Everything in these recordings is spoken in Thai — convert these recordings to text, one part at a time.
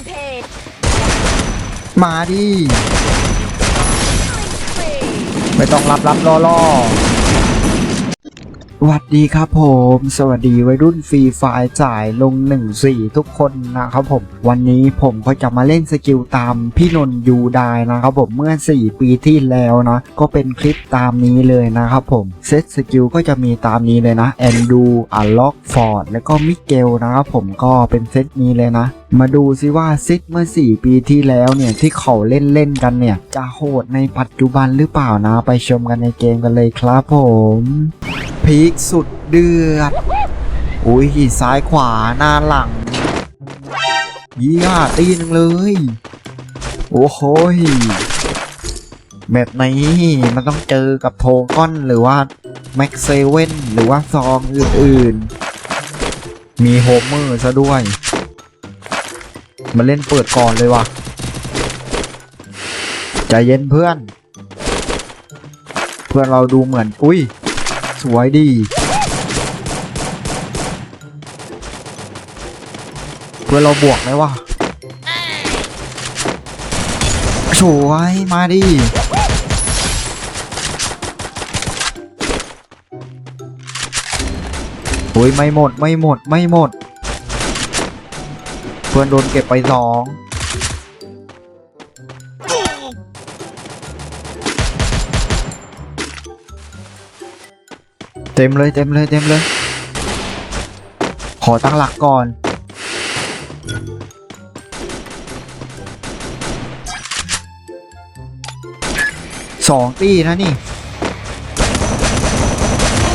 Rampage. มาดิ Spree. ไม่ต้องรับรับล่อล่อ วัสดีครับผม สวัสดีวัยรุ่นฟรีไฟล์จ่ายลง 1-4 ทุกคนนะครับผม วันนี้ผมก็จะมาเล่นสกิลตามพี่นนท์ยูไดนะครับผมเมื่อ 4 ปีที่แล้วนะ ก็เป็นคลิปตามนี้เลยนะครับผม เซตสกิลก็จะมีตามนี้เลยนะแอนดูอัลล็อกฟอร์ดแล้วก็มิเกลนะครับผมก็เป็นเซตนี้เลยนะ มาดูซิว่าซิดเมื่อ 4 ปีที่แล้วเนี่ยที่เขาเล่นเล่นกันเนี่ย จะโหดในปัจจุบันหรือเปล่านะ ไปชมกันในเกมกันเลยครับผม พีคสุดเดือด อุ้ยซ้ายขวาหน้าหลังเยี่ยตีหนึงเลย โอ้โหแบบนี้มันต้องเจอกับโทก้อนหรือว่า แม็กเซเว่นหรือว่าซองอื่นๆ มีโฮเมอร์ซะด้วย มาเล่นเปิดก่อนเลยว่ะใจเย็นเพื่อน เพื่อนเราดูเหมือน อุ้ย สวยดี เพื่อนเราบวกไหมวะสวยมาดิโอ้ยไม่หมดไม่หมดไม่หมด เพื่อนโดนเก็บไปสอง ต็มเลยเต็มเลยเต็มเลย ขอตั้งหลักก่อน สองตีนะนี่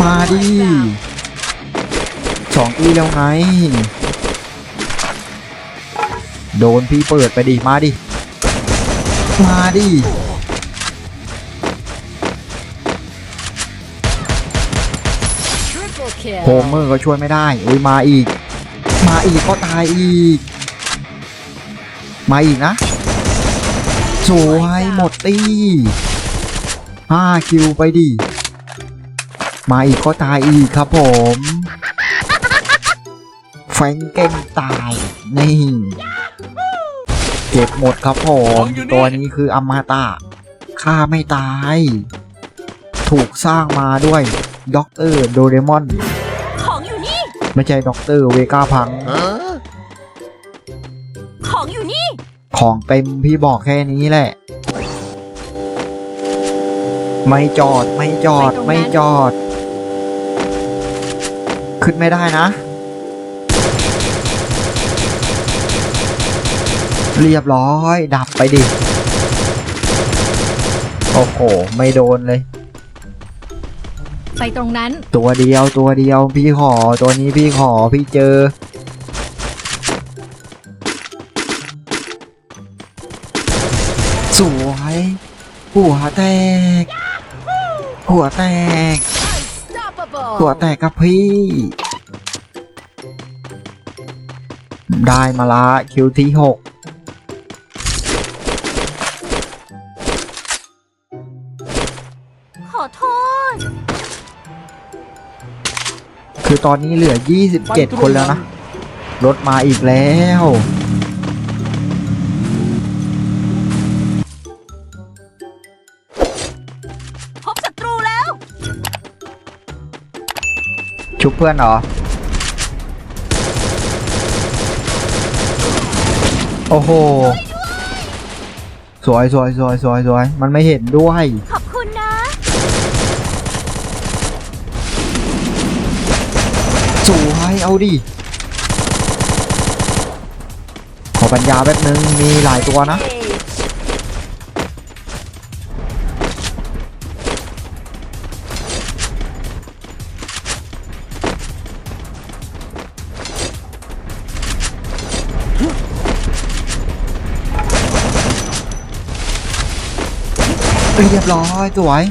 มาดิสองตีแล้วไง โดนพี่เปิดไปดิ มาดิ มาดิ Triple kill. โฮเมอร์ก็ช่วยไม่ได้ อุ้ยมาอีก มาอีกก็ตายอีก มาอีกนะ สวยหมดตีห้าคิวไปดิ มาอีกก็ตายอีกครับผม แฟงเก้นตาย นี่ เก็บหมดครับผม ตัวนี้คืออมตะฆ่าไม่ตาย ถูกสร้างมาด้วยด็อกเตอร์โดเรมอน ไม่ใช่ด็อกเตอร์เวก้าพัง ของอยู่นี่ ของเต็มพี่บอกแค่นี้แหละ ไม่จอดไม่จอดไปตรงนั้นไม่จอด ขึ้นไม่ได้นะ เรียบร้อย ดับไปดิ โอ้โห ไม่โดนเลย ไปตรงนั้น ตัวเดียวตัวเดียวพี่ขอตัวนี้พี่ขอพี่เจอ สวยหัวแตก หัวแตก Unstoppable. หัวแตกครับพี่ ได้มาละคิวที่หก คือตอนนี้เหลือ 27 คนแล้วนะ รถมาอีกแล้ว พบศัตรูแล้ว ชุบเพื่อนเหรอ โอ้โห สวยสวยสวยสวยสวยมันไม่เห็นด้วย เอาดิ ขอปัญญาแป๊บนึง มีหลายตัวนะ เรียบร้อยสวย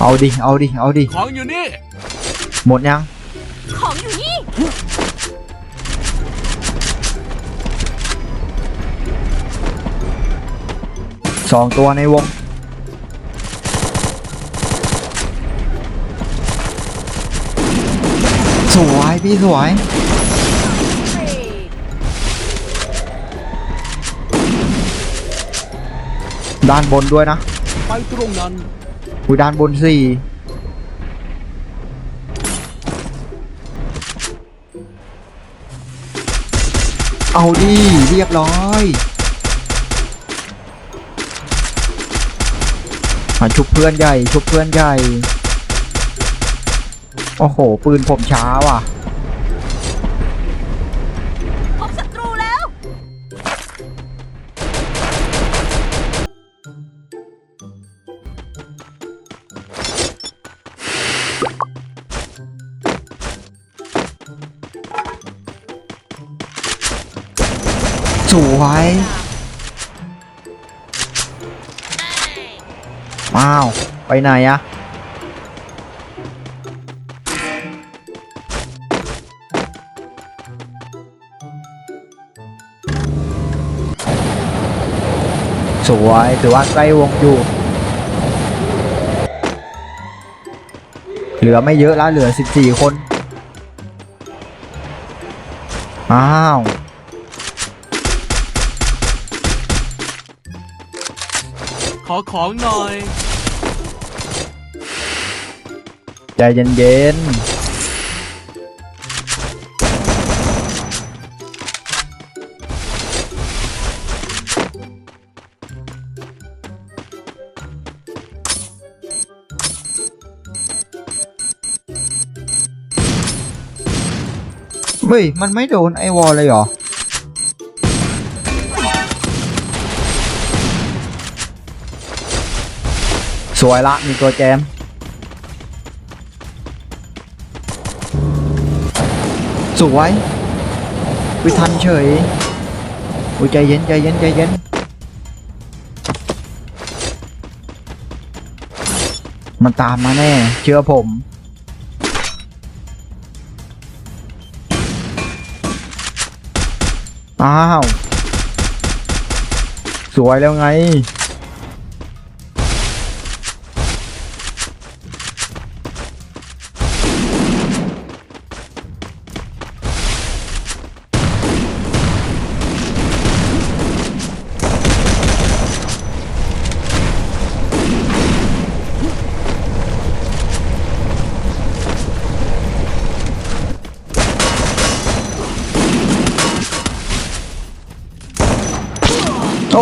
เอาดิ เอาดิ เอาดิ ของอยู่นี่ หมดยัง ของอยู่นี่ สองตัวในวง สวยพี่สวยด้านบนด้วยนะ ไปตรงนั้น อุยด้านบนสี่เอาดิเรียบร้อยมาชุบเพื่อนใหญ่ ชุบเพื่อนใหญ่ โอ้โห ปืนผมช้าว่ะ สวยว้าว ไปไหนอะสวย ถือว่าใกล้วงอยู่ เหลือไม่เยอะแล้วเหลือ 14 คน อ้าว ขอของหน่อย ใจเย็นๆ เฮ้ย มันไม่โดนไอวอลเลยเหรอ สวยละมีตัวแจม สวยวิทันเฉยอุ้ยใจเย็นใจเย็นใจเย็นมันตามมาแน่ เชื่อผม อ้าว สวยแล้วไง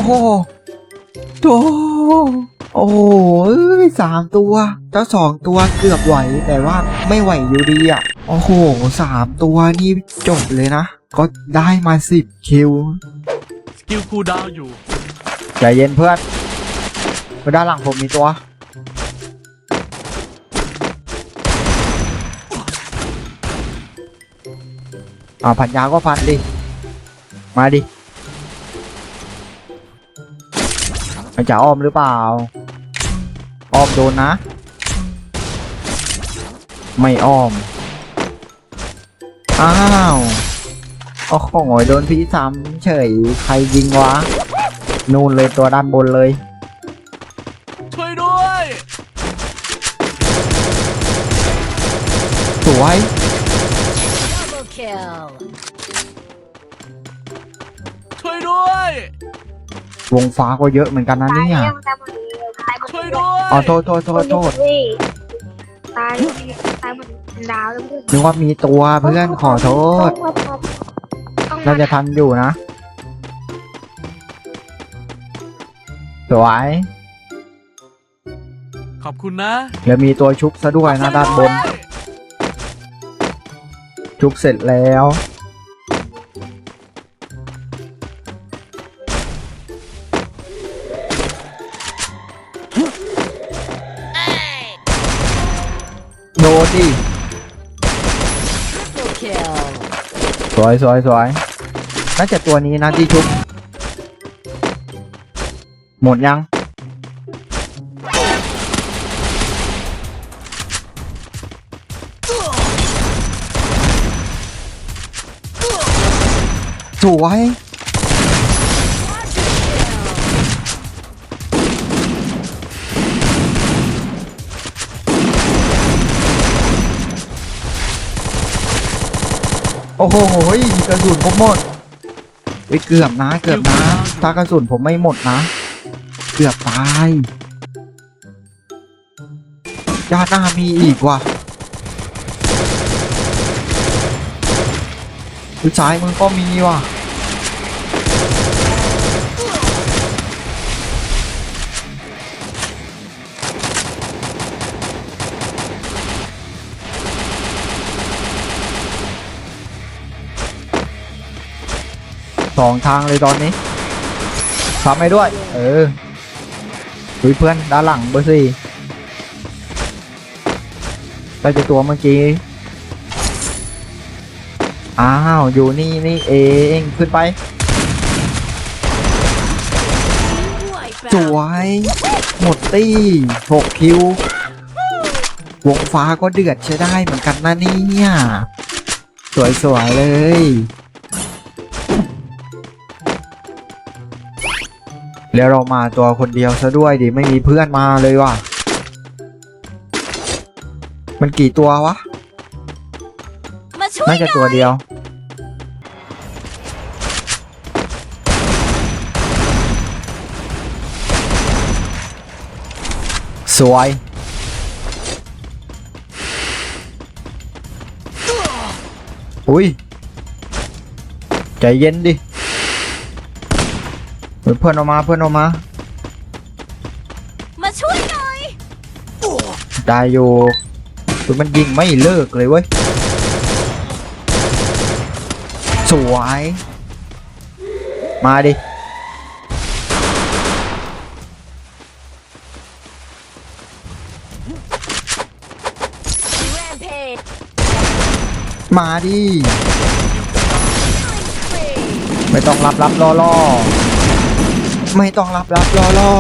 อ้โหโอ้โอ้โหเอ้ยสามตัวเจ้าสองตัวเกือบไหวแต่ว่าไม่ไหวอยู่ดีอะ โอ้โหสามตัวนี่จบเลยนะ ก็ได้มาสิบคิว สกิลคูลดาวน์อยู่ใจเย็นเพื่อนไปด้านหลังผมมีตัว อ่าพันยาก็ฟันดิ มาดิ มันจะอ้อมหรือเปล่า อ้อมโดนนะ ไม่อ้อม อ้าวโอ้โหโดนพี่ซ้ำเฉย ใครยิงวะ นู่นเลยตัวด้านบนเลย ช่วยด้วย สวย Double kill ช่วยด้วย วงฟ้าก็เยอะเหมือนกันนะเนี่ยช่วยด้วยอ๋อโทษโทษโทษโทษตายตายหมดดาวแล้วเพื่อนนึกว่ามีตัวเพื่อนขอโทษ ต้องน่ามาจะทันอยู่นะ สวยขอบคุณนะแล้วมีตัวชุบซะด้วยนะด้านบน ชุบเสร็จแล้ว ดิสวยสวยสวยน่าจะตัวนี้นะที่ชุบ หมดยัง สวย โอ้โหกระสุนผมหมดไปเกือบนะ เกือบนะ ถ้ากระสุนผมไม่หมดนะ เกือบตายด้านหน้ามีอีกว่ะซ้ายมึงก็มีว่ะ สองทางเลยตอนนี้ทำให้ด้วย เออดูเพื่อนด้านหลังเบอร์สี่ไปเจอตัวเมื่อกี้อ้าวอยู่นี่นี่เองขึ้นไปสวยหมดตี้หกคิว วงฟ้าก็เดือดใช้ได้เหมือนกันนะเนี่ย สวยๆเลย แล้วเรามาตัวคนเดียวซะด้วยดิไม่มีเพื่อนมาเลยว่ะ มันกี่ตัววะมาช่วยน่าจะตัวเดียว สวยอุ้ยใจเย็นดิ เฮ้ยเพื่อนออกมาเพื่อนออกมา มาช่วยหน่อยได้อยู่คือมันยิงไม่เลิกเลยเว้ย สวย มาดิแรมเพจมาดิ ไม่ต้องรับรับล่อล่อ ไม่ต้องรับรับล่อล่อ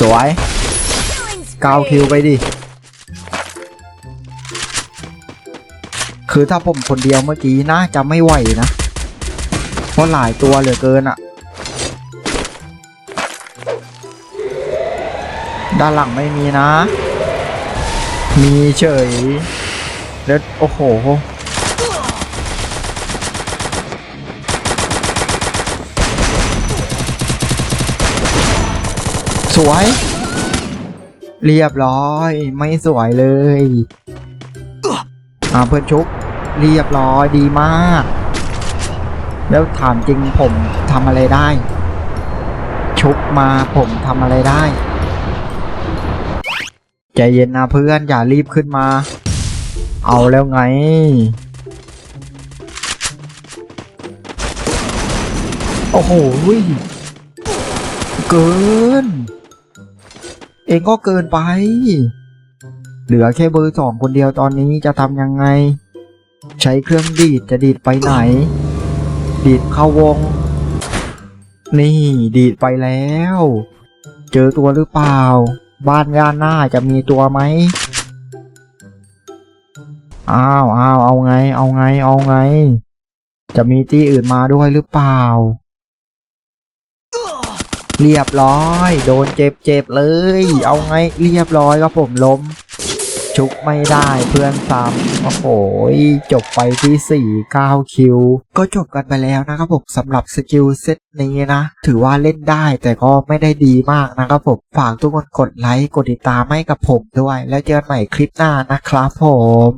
สวยเกาคิวไปดิ คือถ้าผมคนเดียวเมื่อกี้น่าจะไม่ไหวนะ เพราะหลายตัวเหลือเกินอะด้านหลังไม่มีนะ มีเฉย แล้วโอ้โห สวย เรียบร้อย ไม่สวยเลยอ่าเพื่อนชุบเรียบร้อยดีมาก แล้วถามจริงผมทำอะไรได้ ชุบมาผมทำอะไรได้ใจเย็นนะเพื่อนอย่ารีบขึ้นมา เอาแล้วไง โอ้โหเกิน เองก็เกินไป เหลือแค่เบอร์สองคนเดียวตอนนี้จะทำยังไง ใช้เครื่องดีดจะดีดไปไหน ดีดเข้าวง นี่ดีดไปแล้ว เจอตัวหรือเปล่า บ้านย่านหน้าจะมีตัวไหมอ้าวอ้าวเอาไง เอาไง เอาไง จะมีที่อื่นมาด้วยหรือเปล่า เรียบร้อย โดนเจ็บเจ็บเลย เอาไงเรียบร้อยครับผมล้ม ชุกไม่ได้เพื่อนซ้ำโอ้โหจบไปที่4 9คิว ก็จบกันไปแล้วนะครับผมสำหรับสกิลเซตนี้นะ ถือว่าเล่นได้แต่ก็ไม่ได้ดีมากนะครับผม ฝากทุกคนกดไลค์ กดติดตามให้กับผมด้วย แล้วเจอกันใหม่คลิปหน้านะครับผม